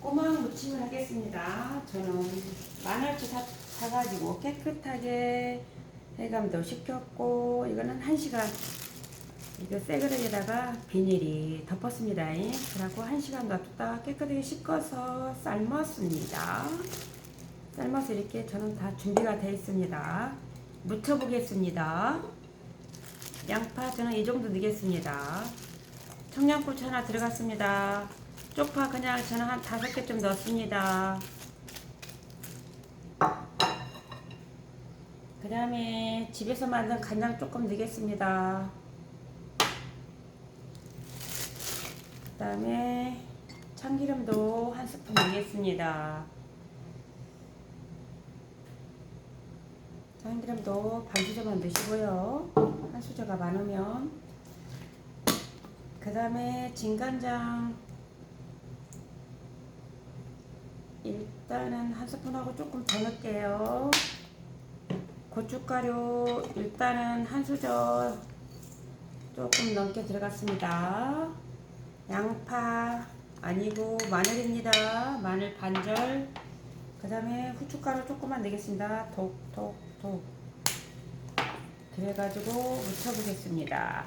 꼬막 무침을 하겠습니다. 저는 마늘도 사, 사가지고 깨끗하게 해감도 시켰고 이거는 1시간 이거 새그릇에다가 비닐이 덮었습니다. 그래갖고 1시간 놔뒀다 깨끗하게 씻어서 삶았습니다. 삶아서 이렇게 저는 다 준비가 되어 있습니다. 무쳐보겠습니다. 양파 저는 이 정도 넣겠습니다. 청양고추 하나 들어갔습니다. 쪽파 그냥 저는 한 다섯 개좀 넣습니다. 그 다음에 집에서 만든 간장 조금 넣겠습니다. 그 다음에 참기름도 한 스푼 넣겠습니다. 참기름도 반 수저만 넣으시고요. 한 수저가 많으면 그 다음에 진간장 일단은 한 스푼하고 조금 더 넣을게요. 고춧가루 일단은 한 수저 조금 넘게 들어갔습니다. 양파 아니고 마늘입니다. 마늘 반절. 그 다음에 후춧가루 조금만 넣겠습니다. 톡톡톡. 그래가지고 묻혀보겠습니다.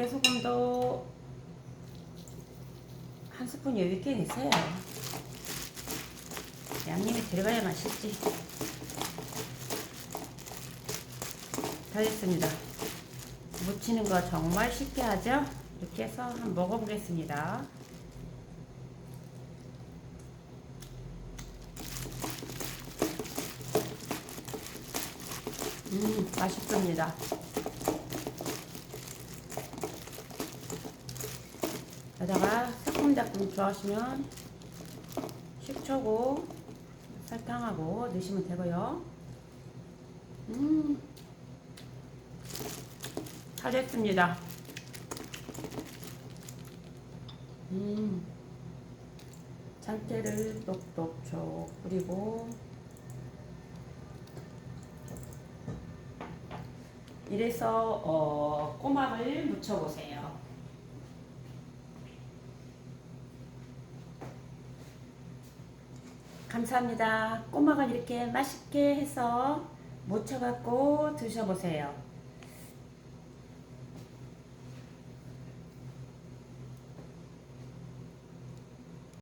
깨소금도 한 스푼 여유 있게 넣으세요. 양념이 들어가야 맛있지. 다 됐습니다. 무치는 거 정말 쉽게 하죠? 이렇게 해서 한번 먹어보겠습니다. 음, 맛있습니다. 여기다가 새콤달콤 좋아하시면 식초고 설탕하고 넣으시면 되고요. 음, 다 됐습니다. 음, 참깨를 똑똑똑 뿌리고 이래서 어, 꼬막을 묻혀보세요. 감사합니다. 꼬막을 이렇게 맛있게 해서 무쳐갖고 드셔보세요.